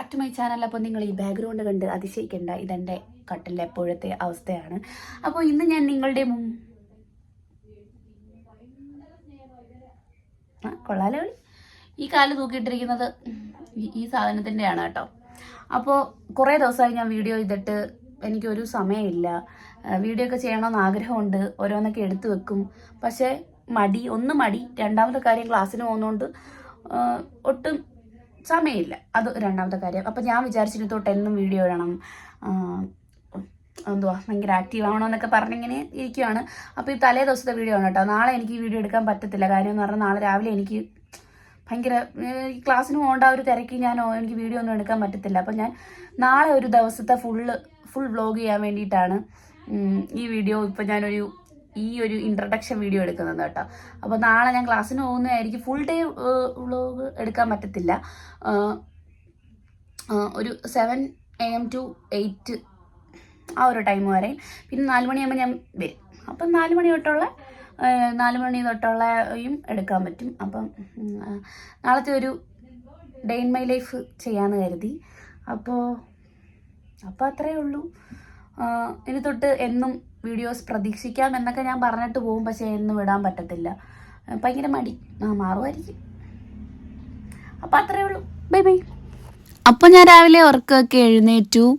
Back to my channel അപ്പോൾ നിങ്ങൾ ഈ ബാക്ക്ഗ്രൗണ്ട് കണ്ട് അതിശയിക്കേണ്ട. ഇതെന്റെ കട്ടിലെ എപ്പോഴത്തെ അവസ്ഥയാണ്. അപ്പോൾ ഇന്ന് ഞാൻ നിങ്ങളുടെ മുൻ ആ കൊള്ളാലോ. ഈ കാൽ തൂക്കിയിട്ടിരിക്കുന്നത് ഈ- സാധനത്തിന്റെയാണ് കേട്ടോ. അപ്പോൾ കുറേ ദിവസമായി ഞാൻ വീഡിയോ ചെയ്തിട്ട് എനിക്കൊരു സമയമില്ല. വീഡിയോ ഒക്കെ ചെയ്യണമെന്ന് ആഗ്രഹമുണ്ട്. ഓരോന്നൊക്കെ എടുത്തു വെക്കും. പക്ഷേ മടി ഒന്ന് മടി. രണ്ടാമത്തെ കാര്യം ക്ലാസ്സിന് പോകുന്നതുകൊണ്ട് ഒട്ടും സമയമില്ല. അത് രണ്ടാമത്തെ കാര്യം. അപ്പം ഞാൻ വിചാരിച്ചിരുന്നു തൊട്ട് എന്നും വീഡിയോ ഇടണം. എന്തുവാ ഭയങ്കര ആക്റ്റീവ് ആവണമെന്നൊക്കെ പറഞ്ഞിങ്ങനെ ഇരിക്കുകയാണ് അപ്പോൾ ഈ തലേ ദിവസത്തെ വീഡിയോ ആണ് കേട്ടോ. നാളെ എനിക്ക് വീഡിയോ എടുക്കാൻ പറ്റത്തില്ല. കാര്യം എന്ന് പറഞ്ഞാൽ നാളെ രാവിലെ എനിക്ക് ഭയങ്കര ക്ലാസ്സിന് പോകേണ്ട ഒരു തിരക്കി ഞാൻ എനിക്ക് വീഡിയോ ഒന്നും എടുക്കാൻ പറ്റത്തില്ല. അപ്പോൾ ഞാൻ നാളെ ഒരു ദിവസത്തെ ഫുള്ള് ഫുൾ വ്ളോഗ് ചെയ്യാൻ വേണ്ടിയിട്ടാണ് ഈ വീഡിയോ ഇപ്പം ഞാനൊരു ഈ ഒരു ഇൻട്രഡക്ഷൻ വീഡിയോ എടുക്കുന്നത് കേട്ടോ. അപ്പോൾ നാളെ ഞാൻ ക്ലാസ്സിന് പോകുന്നതായിരിക്കും. ഫുൾ ഡേ വ്ലോഗ് എടുക്കാൻ പറ്റത്തില്ല. ഒരു seven A M two eight ആ ഒരു ടൈം വരെ. പിന്നെ നാല് മണിയാകുമ്പോൾ ഞാൻ വരും. അപ്പം നാല് മണി തൊട്ടുള്ള നാല് മണി തൊട്ടുള്ളയും എടുക്കാൻ പറ്റും. അപ്പം നാളത്തെ ഒരു ഡേ ഇൻ മൈ ലൈഫ് ചെയ്യാമെന്ന് കരുതി. അപ്പോൾ അപ്പോൾ അത്രയേ ഉള്ളൂ. ഇനി തൊട്ട് എന്നും വീഡിയോസ് പ്രതീക്ഷിക്കാം എന്നൊക്കെ ഞാൻ പറഞ്ഞിട്ട് പോകും പക്ഷേ എന്നും ഇടാൻ പറ്റത്തില്ല. ഭയങ്കര മടി. ആ മാറുമായിരിക്കും. അപ്പം അത്രയേ ഉള്ളൂ. Bye bye. അപ്പോൾ ഞാൻ രാവിലെ ഉറക്കമൊക്കെ എഴുന്നേറ്റു.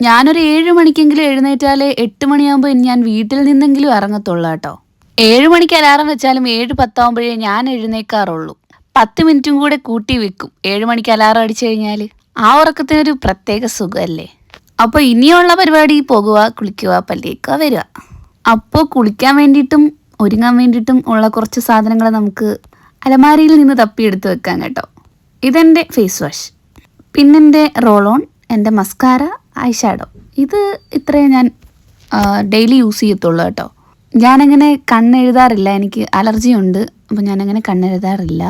ഞാനൊരു ഏഴ് മണിക്കെങ്കിലും എഴുന്നേറ്റാലേ എട്ട് മണിയാകുമ്പോൾ ഞാൻ വീട്ടിൽ നിന്നെങ്കിലും ഇറങ്ങത്തുള്ളൂ കേട്ടോ. ഏഴ് മണിക്ക് അലാറം വെച്ചാലും ഏഴ് പത്താകുമ്പോഴേ ഞാൻ എഴുന്നേക്കാറുള്ളൂ. പത്ത് മിനിറ്റും കൂടെ കൂട്ടി വെക്കും. ഏഴ് മണിക്ക് അലാറം അടിച്ചു കഴിഞ്ഞാൽ ആ ഉറക്കത്തിനൊരു പ്രത്യേക സുഖമല്ലേ അപ്പോൾ ഇനിയുള്ള പരിപാടി പോകുക കുളിക്കുക പല്ലിയേക്കുക വരിക. അപ്പോൾ കുളിക്കാൻ വേണ്ടിയിട്ടും ഒരുങ്ങാൻ വേണ്ടിയിട്ടും ഉള്ള കുറച്ച് സാധനങ്ങൾ നമുക്ക് അലമാരിയിൽ നിന്ന് തപ്പി എടുത്ത് വെക്കാൻ കേട്ടോ ഇതെന്റെ ഫേസ് വാഷ് പിന്നെന്റെ റോളോൺ എന്റെ മസ്കാര ഷാഡോ ഇത് ഇത്രയേ ഞാൻ ഡെയിലി യൂസ് ചെയ്യത്തുള്ളൂ കേട്ടോ. ഞാനങ്ങനെ കണ്ണെഴുതാറില്ല എനിക്ക് അലർജി ഉണ്ട് അപ്പോൾ ഞാനങ്ങനെ കണ്ണെഴുതാറില്ല.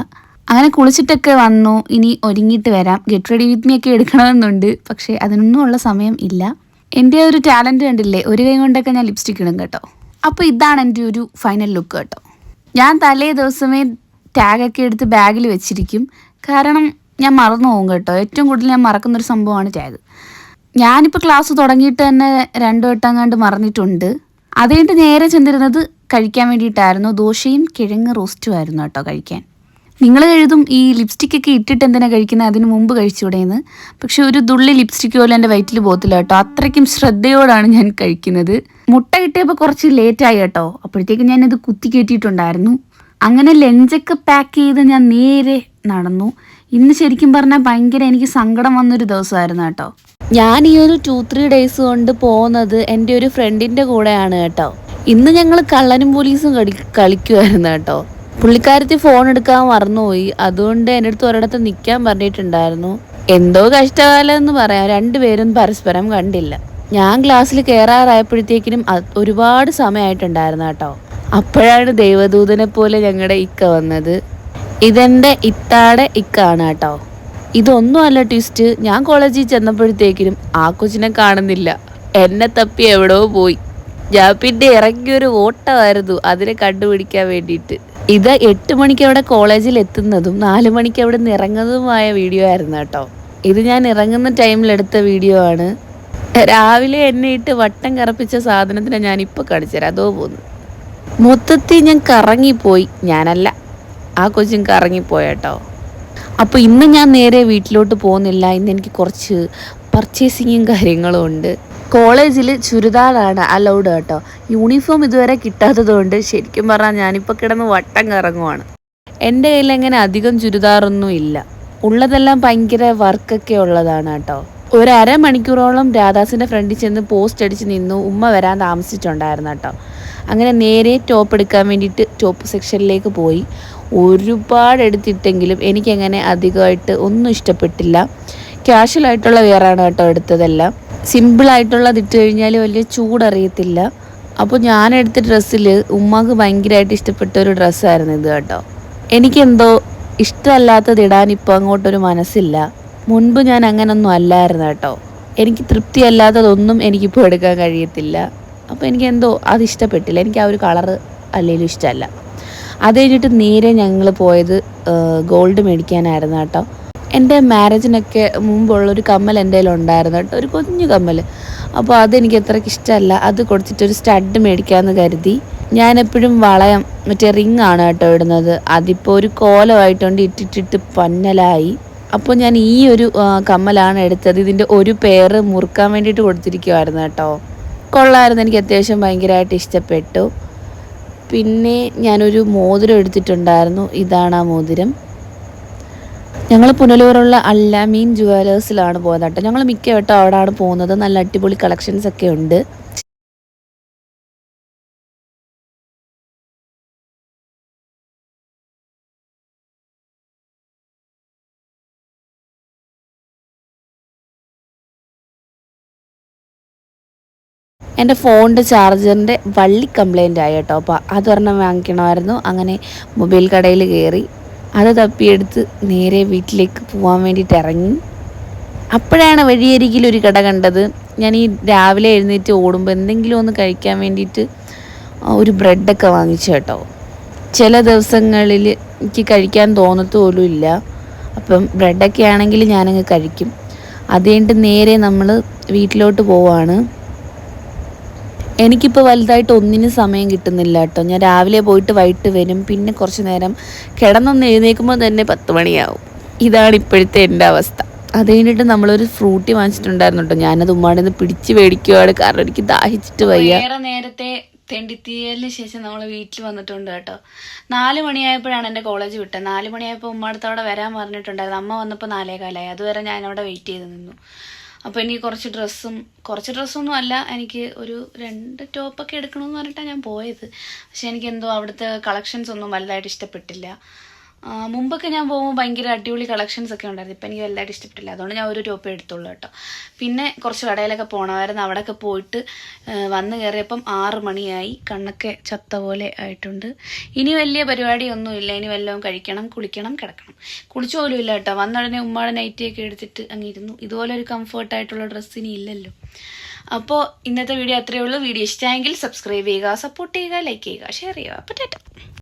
അങ്ങനെ കുളിച്ചിട്ടൊക്കെ വന്നു. ഇനി ഒരുങ്ങിയിട്ട് വരാം. ഗെറ്റ് റെഡി വിത്ത് മീ ഒക്കെ എടുക്കണമെന്നുണ്ട്. പക്ഷേ അതിനൊന്നും ഉള്ള സമയം ഇല്ല. എന്റെ ഒരു ടാലന്റ് കണ്ടില്ലേ? ഒരു കൈ കൊണ്ടൊക്കെ ഞാൻ ലിപ്സ്റ്റിക് ഇടും കേട്ടോ. അപ്പോൾ ഇതാണ് എന്റെ ഒരു ഫൈനൽ ലുക്ക് കേട്ടോ. ഞാൻ തലേ ദിവസമേ ടാഗൊക്കെ എടുത്ത് ബാഗിൽ വെച്ചിരിക്കും. കാരണം ഞാൻ മറന്നു പോകും കേട്ടോ. ഏറ്റവും കൂടുതൽ ഞാൻ മറക്കുന്നൊരു സംഭവമാണ് ടാഗ് ഞാനിപ്പോൾ ക്ലാസ് തുടങ്ങിയിട്ട് തന്നെ രണ്ടു വട്ടം കണ്ട് മറന്നിട്ടുണ്ട്. അതുകൊണ്ട് നേരെ ചെന്നിരുന്നത് കഴിക്കാൻ വേണ്ടിയിട്ടായിരുന്നു. ദോശയും കിഴങ്ങ് റോസ്റ്റും ആയിരുന്നു കേട്ടോ കഴിക്കാൻ. നിങ്ങൾ എഴുതും ഈ ലിപ്സ്റ്റിക് ഒക്കെ ഇട്ടിട്ട് എന്തിനാ കഴിക്കുന്നത് അതിന് മുമ്പ് കഴിച്ചുകൂടെയെന്ന് പക്ഷെ ഒരു തുള്ളി ലിപ്സ്റ്റിക് പോലും എന്റെ വയറ്റിൽ പോകത്തില്ല കേട്ടോ. അത്രയ്ക്കും ശ്രദ്ധയോടാണ് ഞാൻ കഴിക്കുന്നത്. മുട്ട കിട്ടിയപ്പോൾ കുറച്ച് ലേറ്റായി കേട്ടോ. അപ്പോഴത്തേക്കും ഞാനത് കുത്തി കയറ്റിയിട്ടുണ്ടായിരുന്നു അങ്ങനെ ലഞ്ചൊക്കെ പാക്ക് ചെയ്ത് ഞാൻ നേരെ നടന്നു. ഇന്ന് ശരിക്കും പറഞ്ഞാൽ ഭയങ്കര എനിക്ക് സങ്കടം വന്നൊരു ദിവസമായിരുന്നു കേട്ടോ. ഞാൻ ഈ ഒരു ടു ത്രീ ഡേയ്സ് കൊണ്ട് പോകുന്നത് എന്റെ ഒരു ഫ്രണ്ടിന്റെ കൂടെയാണ് കേട്ടോ. ഇന്ന് ഞങ്ങൾ കള്ളനും പോലീസും കളി കളിക്കുമായിരുന്നു കേട്ടോ. പുള്ളിക്കാരത്തി ഫോൺ എടുക്കാൻ മറന്നുപോയി. അതുകൊണ്ട് എന്റെ അടുത്ത് ഒരിടത്ത് നിൽക്കാൻ പറഞ്ഞിട്ടുണ്ടായിരുന്നു. എന്തോ കഷ്ടകാലം എന്ന് പറയാം. രണ്ടുപേരും പരസ്പരം കണ്ടില്ല. ഞാൻ ക്ലാസ്സിൽ കയറാറായപ്പോഴത്തേക്കിനും ഒരുപാട് സമയമായിട്ടുണ്ടായിരുന്നു കേട്ടോ. അപ്പോഴാണ് ദൈവദൂതനെ പോലെ ഞങ്ങളുടെ ഇക്ക വന്നത്. ഇതെന്റെ ഇത്താടെ ഇക്കാണ് കേട്ടോ. ഇതൊന്നുമല്ല ട്വിസ്റ്റ് ഞാൻ കോളേജിൽ ചെന്നപ്പോഴത്തേക്കിനും ആ കൊച്ചിനെ കാണുന്നില്ല. എന്നെ തപ്പി എവിടെയോ പോയി. ഞാൻ പിന്നെ ഇറങ്ങിയൊരു ഓട്ടമായിരുന്നു. അതിനെ കണ്ടുപിടിക്കാൻ വേണ്ടിയിട്ട്. ഇത് എട്ട് മണിക്ക് അവിടെ കോളേജിൽ എത്തുന്നതും നാല് മണിക്ക് അവിടെ നിന്ന് ഇറങ്ങുന്നതുമായ വീഡിയോ ആയിരുന്നു കേട്ടോ. ഇത് ഞാൻ ഇറങ്ങുന്ന ടൈമിൽ എടുത്ത വീഡിയോ ആണ്. രാവിലെ എന്നെ ഇട്ട് വട്ടം കറപ്പിച്ച സാധനത്തിനെ ഞാൻ ഇപ്പോൾ കാണിച്ചുതരാം അതോ പോന്നു. മൊത്തത്തിൽ ഞാൻ കറങ്ങിപ്പോയി. ഞാനല്ല. ആ കൊച്ചും കറങ്ങിപ്പോയട്ടോ അപ്പോൾ ഇന്ന് ഞാൻ നേരെ വീട്ടിലോട്ട് പോകുന്നില്ല. ഇന്ന് എനിക്ക് കുറച്ച് പർച്ചേസിങ്ങും കാര്യങ്ങളും ഉണ്ട്. കോളേജിൽ ചുരിദാറാണ് അലൗഡ് കേട്ടോ. യൂണിഫോം ഇതുവരെ കിട്ടാത്തത് കൊണ്ട് ശരിക്കും പറഞ്ഞാൽ ഞാനിപ്പോൾ കിടന്ന് വട്ടം കറങ്ങുവാണ്. എന്റെ കയ്യിൽ അങ്ങനെ അധികം ചുരിദാറൊന്നും ഇല്ല. ഉള്ളതെല്ലാം ഭയങ്കര വർക്കൊക്കെ ഉള്ളതാണ് കേട്ടോ. ഒരു അരമണിക്കൂറോളം രാധാസിന്റെ ഫ്രണ്ടിൽ ചെന്ന് പോസ്റ്റ് അടിച്ച് നിന്നു. ഉമ്മ വരാൻ താമസിച്ചിട്ടുണ്ടായിരുന്നു കേട്ടോ. അങ്ങനെ നേരെ ടോപ്പ് എടുക്കാൻ വേണ്ടിയിട്ട് ടോപ്പ് സെക്ഷനിലേക്ക് പോയി. ഒരുപാട് എടുത്തിട്ടെങ്കിലും എനിക്കങ്ങനെ അധികമായിട്ട് ഒന്നും ഇഷ്ടപ്പെട്ടില്ല. ക്യാഷ്വലായിട്ടുള്ള വെയറാണ് കേട്ടോ എടുത്തതെല്ലാം. സിമ്പിളായിട്ടുള്ളത് ഇട്ട് കഴിഞ്ഞാൽ വലിയ ചൂടറിയത്തില്ല. അപ്പോൾ ഞാൻ എടുത്ത ഡ്രസ്സിൽ ഉമ്മാക്ക് ഭയങ്കരമായിട്ട് ഇഷ്ടപ്പെട്ട ഒരു ഡ്രസ്സായിരുന്നു ഇത് കേട്ടോ. എനിക്കെന്തോ ഇഷ്ടമല്ലാത്തത് ഇടാൻ ഇപ്പോൾ അങ്ങോട്ടൊരു മനസ്സില്ല. മുൻപ് ഞാൻ അങ്ങനൊന്നും അല്ലായിരുന്നു കേട്ടോ. എനിക്ക് തൃപ്തിയല്ലാത്തതൊന്നും എനിക്കിപ്പോൾ എടുക്കാൻ കഴിയത്തില്ല. അപ്പോൾ എനിക്ക് എന്തോ അത് ഇഷ്ടപ്പെട്ടില്ല. എനിക്ക് ആ ഒരു കളർ അല്ലെങ്കിലും ഇഷ്ടമല്ല. അത് കഴിഞ്ഞിട്ട് നേരെ ഞങ്ങൾ പോയത് ഗോൾഡ് മേടിക്കാനായിരുന്നു കേട്ടോ. എന്റെ മാരേജിനൊക്കെ മുമ്പുള്ളൊരു കമ്മൽ എന്റെ കയ്യിൽ ഉണ്ടായിരുന്നു കേട്ടോ ഒരു കുഞ്ഞു കമ്മൽ. അപ്പോൾ അതെനിക്ക് അത്രയ്ക്ക് ഇഷ്ടമല്ല. അത് കൊടുത്തിട്ടൊരു സ്റ്റഡ് മേടിക്കാമെന്ന് കരുതി. ഞാൻ എപ്പോഴും വളയം മറ്റേ റിങ് ആണ് കേട്ടോ ഇടുന്നത്. അതിപ്പോൾ ഒരു കോലമായിട്ടുണ്ട് ഇട്ടിട്ടിട്ട് പന്നലായി. അപ്പോൾ ഞാൻ ഈ ഒരു കമ്മലാണ് എടുത്തത്. ഇതിന്റെ ഒരു പേര് മുറുക്കാൻ വേണ്ടിയിട്ട് കൊടുത്തിരിക്കുമായിരുന്നു കേട്ടോ. കൊള്ളായിരുന്നു. എനിക്ക് അത്യാവശ്യം ഭയങ്കരമായിട്ട് ഇഷ്ടപ്പെട്ടു. പിന്നെ ഞാനൊരു മോതിരം എടുത്തിട്ടുണ്ടായിരുന്നു. ഇതാണ് ആ മോതിരം. ഞങ്ങൾ പുനലൂരുള്ള അല്ലാമീൻ ജുവലേഴ്സിലാണ് പോയത് കേട്ടോ. ഞങ്ങൾ മിക്ക വട്ടം അവിടെയാണ് പോകുന്നത്. നല്ല അടിപൊളി കളക്ഷൻസ് ഒക്കെ ഉണ്ട്. എന്റെ ഫോണിന്റെ ചാർജറിന്റെ വള്ളി കംപ്ലൈന്റ് ആയി കേട്ടോ. അപ്പോൾ അതൊരെണ്ണം വാങ്ങിക്കണമായിരുന്നു. അങ്ങനെ മൊബൈൽ കടയിൽ കയറി. അത് തപ്പിയെടുത്ത് നേരെ വീട്ടിലേക്ക് പോകാൻ വേണ്ടിയിട്ട് ഇറങ്ങി. അപ്പോഴാണ് വഴിയരികിൽ ഒരു കട കണ്ടത്. ഞാൻ ഈ രാവിലെ എഴുന്നേറ്റ് ഓടുമ്പോൾ എന്തെങ്കിലും ഒന്ന് കഴിക്കാൻ വേണ്ടിയിട്ട് ഒരു ബ്രെഡൊക്കെ വാങ്ങിച്ചു കേട്ടോ. ചില ദിവസങ്ങളിൽ എനിക്ക് കഴിക്കാൻ തോന്നത്ത് പോലും ഇല്ല. അപ്പം ബ്രെഡൊക്കെ ആണെങ്കിൽ ഞാനങ്ങ് കഴിക്കും. അത് കഴിഞ്ഞിട്ട് നേരെ നമ്മൾ വീട്ടിലോട്ട് പോവാണ്. എനിക്കിപ്പോൾ വലുതായിട്ട് ഒന്നിനും സമയം കിട്ടുന്നില്ല കേട്ടോ. ഞാൻ രാവിലെ പോയിട്ട് വൈകിട്ട് വരും. പിന്നെ കുറച്ച് നേരം കിടന്നൊന്ന് എഴുന്നേൽക്കുമ്പോൾ തന്നെ പത്ത് മണിയാവും. ഇതാണ് ഇപ്പോഴത്തെ എന്റെ അവസ്ഥ. അത് കഴിഞ്ഞിട്ട് നമ്മളൊരു ഫ്രൂട്ടി വാങ്ങിച്ചിട്ടുണ്ടായിരുന്നു കേട്ടോ. ഞാനത് ഉമ്മാടെ നിന്ന് പിടിച്ച് മേടിക്കുവാണ്. കാരണം എനിക്ക് ദാഹിച്ചിട്ട് വയ്യ. നേരത്തെ തെണ്ടിത്തീയലിന് ശേഷം നമ്മൾ വീട്ടിൽ വന്നിട്ടുണ്ട് കേട്ടോ. നാല് മണിയായപ്പോഴാണ് എന്റെ കോളേജ് വിട്ടത്. നാല് മണിയായപ്പോൾ അവിടെ വരാൻ പറഞ്ഞിട്ടുണ്ടായിരുന്നു. അമ്മ വന്നപ്പോൾ നാലേ കാലായി അതുവരെ ഞാൻ അവിടെ വെയിറ്റ് ചെയ്ത് നിന്നു. അപ്പോൾ എനിക്ക് കുറച്ച് ഡ്രസ്സും കുറച്ച് ഡ്രസ്സൊന്നും അല്ല എനിക്ക് ഒരു രണ്ട് ടോപ്പൊക്കെ എടുക്കണമെന്ന് പറഞ്ഞിട്ടാണ് ഞാൻ പോയത്. പക്ഷേ എനിക്ക് എന്തോ അവിടുത്തെ കളക്ഷൻസ് ഒന്നും വലുതായിട്ട് ഇഷ്ടപ്പെട്ടില്ല. മുമ്പൊക്കെ ഞാൻ പോകുമ്പോൾ ഭയങ്കര അടിപൊളി കളക്ഷൻസ് ഒക്കെ ഉണ്ടായിരുന്നു. ഇപ്പം എനിക്ക് വലുതായിട്ട് ഇഷ്ടപ്പെട്ടില്ല. അതുകൊണ്ട് ഞാൻ ഒരു ടോപ്പ് എടുത്തുള്ളൂ കേട്ടോ. പിന്നെ കുറച്ച് കടയിലൊക്കെ പോകണമായിരുന്നു അവിടെയൊക്കെ പോയിട്ട് വന്നു കയറിയപ്പം ആറ് മണിയായി. കണ്ണൊക്കെ ചത്ത പോലെ ആയിട്ടുണ്ട്. ഇനി വലിയ പരിപാടിയൊന്നുമില്ല ഇനി വല്ലതും കഴിക്കണം കുളിക്കണം കിടക്കണം. കുളിച്ചു പോലും ഇല്ല കേട്ടോ. വന്നുടനെ ഉമ്മയുടെ നൈറ്റിയൊക്കെ എടുത്തിട്ട് അങ്ങിരുന്നു ഇതുപോലെ ഒരു കംഫർട്ടായിട്ടുള്ള ഡ്രസ്സ് ഇനി ഇല്ലല്ലോ. അപ്പോൾ ഇന്നത്തെ വീഡിയോ അത്രയേ ഉള്ളൂ. വീഡിയോ ഇഷ്ടമായെങ്കിൽ സബ്സ്ക്രൈബ് ചെയ്യുക സപ്പോർട്ട് ചെയ്യുക ലൈക്ക് ചെയ്യുക ഷെയർ ചെയ്യുക. അപ്പോൾ ടാറ്റ.